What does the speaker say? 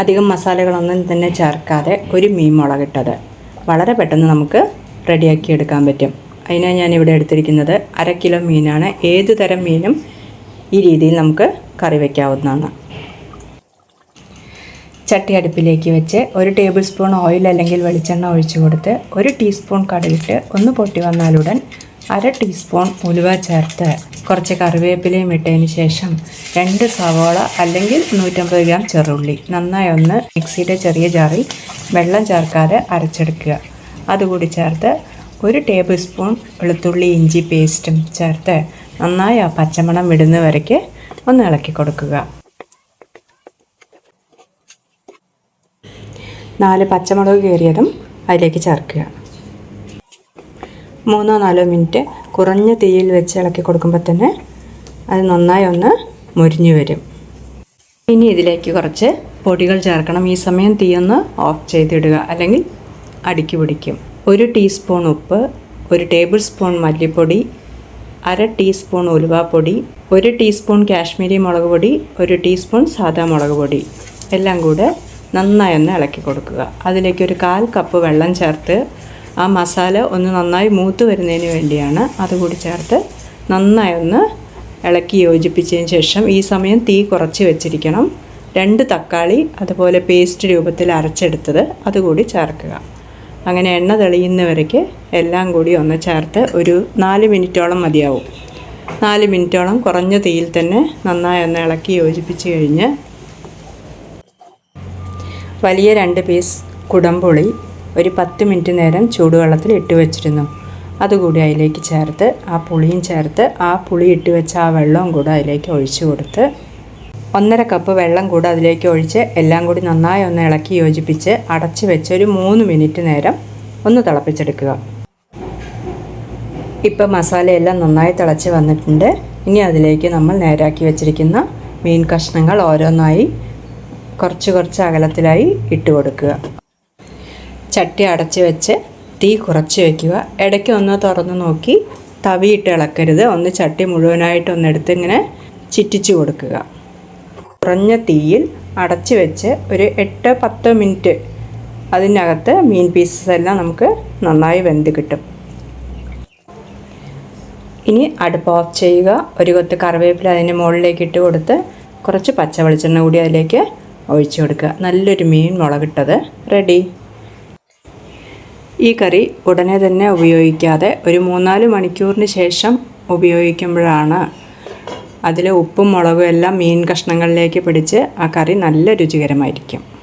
അധികം മസാലകളൊന്നും തന്നെ ചേർക്കാതെ ഒരു മീൻ മുളകിട്ടത് വളരെ പെട്ടെന്ന് നമുക്ക് റെഡിയാക്കി എടുക്കാൻ പറ്റും. അതിനാ ഇവിടെ എടുത്തിരിക്കുന്നത് അര കിലോ മീനാണ്. ഏത് തരം മീനും ഈ രീതിയിൽ നമുക്ക് കറി വയ്ക്കാവുന്നതാണ് ചട്ടി അടുപ്പിലേക്ക് വെച്ച് ഒരു ടേബിൾ സ്പൂൺ ഓയിൽ അല്ലെങ്കിൽ വെളിച്ചെണ്ണ ഒഴിച്ചു കൊടുത്ത് ഒരു ടീസ്പൂൺ കടുകിട്ട് ഒന്ന് പൊട്ടി വന്നാലുടൻ അര ടീസ്പൂൺ ഉലുവ ചേർത്ത് കുറച്ച് കറിവേപ്പിലയും ഇട്ടതിന് ശേഷം രണ്ട് സവോള അല്ലെങ്കിൽ നൂറ്റമ്പത് ഗ്രാം ചെറുള്ളി നന്നായി ഒന്ന് മിക്സിയുടെ ചെറിയ ജാറിൽ വെള്ളം ചേർക്കാതെ അരച്ചെടുക്കുക. അതുകൂടി ചേർത്ത് ഒരു ടേബിൾ സ്പൂൺ വെളുത്തുള്ളി ഇഞ്ചി പേസ്റ്റും ചേർത്ത് നന്നായി ആ പച്ചമണം വിടുന്ന വരയ്ക്ക് ഒന്ന് ഇളക്കി കൊടുക്കുക. നാല് പച്ചമുളക് കയറിയതും അതിലേക്ക് ചേർക്കുക. മൂന്നോ നാലോ മിനിറ്റ് കുറഞ്ഞ തീയിൽ വെച്ച് ഇളക്കി കൊടുക്കുമ്പോൾ തന്നെ അത് നന്നായി ഒന്ന് മുരിഞ്ഞു വരും. ഇനി ഇതിലേക്ക് കുറച്ച് പൊടികൾ ചേർക്കണം. ഈ സമയം തീ ഒന്ന് ഓഫ് ചെയ്തിടുക. അല്ലെങ്കിൽ അടുക്കി പിടിക്കും. ഒരു ടീസ്പൂൺ ഉപ്പ് ഒരു ടേബിൾ സ്പൂൺ മല്ലിപ്പൊടി അര ടീസ്പൂൺ ഉലുവാപ്പൊടി ഒരു ടീസ്പൂൺ കാശ്മീരി മുളക് പൊടി ഒരു ടീസ്പൂൺ സാദാ മുളക് പൊടി. എല്ലാം കൂടെ നന്നായി ഒന്ന് ഇളക്കി കൊടുക്കുക. അതിലേക്ക് ഒരു കാൽ കപ്പ് വെള്ളം ചേർത്ത് ആ മസാല ഒന്ന് നന്നായി മൂത്ത് വരുന്നതിന് വേണ്ടിയാണ് അതുകൂടി ചേർത്ത് നന്നായി ഒന്ന് ഇളക്കി യോജിപ്പിച്ചതിന് ശേഷം ഈ സമയം തീ കുറച്ച് വെച്ചിരിക്കണം. രണ്ട് തക്കാളി അതുപോലെ പേസ്റ്റ് രൂപത്തിൽ അരച്ചെടുത്തത് അതുകൂടി ചേർക്കുക. അങ്ങനെ എണ്ണ തെളിയുന്നവരേക്ക് എല്ലാം കൂടി ഒന്ന് ചേർത്ത് ഒരു നാല് മിനിറ്റോളം മതിയാവും. നാല് മിനിറ്റോളം കുറഞ്ഞ തീയിൽ തന്നെ നന്നായി ഒന്ന് ഇളക്കി യോജിപ്പിച്ച് കഴിഞ്ഞ് വലിയ രണ്ട് പീസ് കുടംപുളി ഒരു പത്ത് മിനിറ്റ് നേരം ചൂടുവെള്ളത്തിൽ ഇട്ട് വെച്ചിരുന്നു. അതുകൂടി അതിലേക്ക് ചേർത്ത് ആ പുളിയും ചേർത്ത് ആ പുളി ഇട്ട് വെച്ച ആ വെള്ളവും കൂടെ അതിലേക്ക് ഒഴിച്ചു കൊടുത്ത് ഒന്നര കപ്പ് വെള്ളം കൂടെ അതിലേക്ക് ഒഴിച്ച് എല്ലാം കൂടി നന്നായി ഒന്ന് ഇളക്കി യോജിപ്പിച്ച് അടച്ച് വെച്ച് ഒരു മൂന്ന് മിനിറ്റ് നേരം ഒന്ന് തിളപ്പിച്ചെടുക്കുക. ഇപ്പം മസാലയെല്ലാം നന്നായി തിളച്ച് വന്നിട്ടുണ്ട്. ഇനി അതിലേക്ക് നമ്മൾ നേരാക്കി വെച്ചിരിക്കുന്ന മീൻ കഷ്ണങ്ങൾ ഓരോന്നായി കുറച്ച് കുറച്ച് അകലത്തിലായി ഇട്ട് കൊടുക്കുക. ചട്ടി അടച്ച് വെച്ച് തീ കുറച്ച് വയ്ക്കുക ഇടയ്ക്ക് ഒന്ന് തുറന്ന് നോക്കി. തവിയിട്ട് ഇളക്കരുത്. ഒന്ന് ചട്ടി മുഴുവനായിട്ടൊന്ന് എടുത്ത് ഇങ്ങനെ ചിറ്റിച്ച് കൊടുക്കുക. കുറഞ്ഞ തീയിൽ അടച്ച് വെച്ച് ഒരു എട്ട് പത്ത് മിനിറ്റ് അതിനകത്ത് മീൻ പീസസ് എല്ലാം നമുക്ക് നന്നായി വെന്ത് കിട്ടും. ഇനി അടുപ്പ് ഓഫ് ചെയ്യുക. ഒരു കൊത്ത് കറിവേപ്പില അതിന് മുകളിലേക്ക് ഇട്ട് കൊടുത്ത് കുറച്ച് പച്ച വെളിച്ചെണ്ണ കൂടി അതിലേക്ക് ഒഴിച്ചു കൊടുക്കുക. നല്ലൊരു മീൻ മുളകിട്ടത്. റെഡി. ഈ കറി ഉടനെ തന്നെ ഉപയോഗിക്കാതെ ഒരു മൂന്നാൽ മണിക്കൂറിന് ശേഷം ഉപയോഗിക്കുമ്പോഴാണ് അതിലെ ഉപ്പും മുളകും എല്ലാം മീൻ കഷ്ണങ്ങളിലേക്ക് പിടിച്ച് ആ കറി നല്ല രുചികരമായിരിക്കും.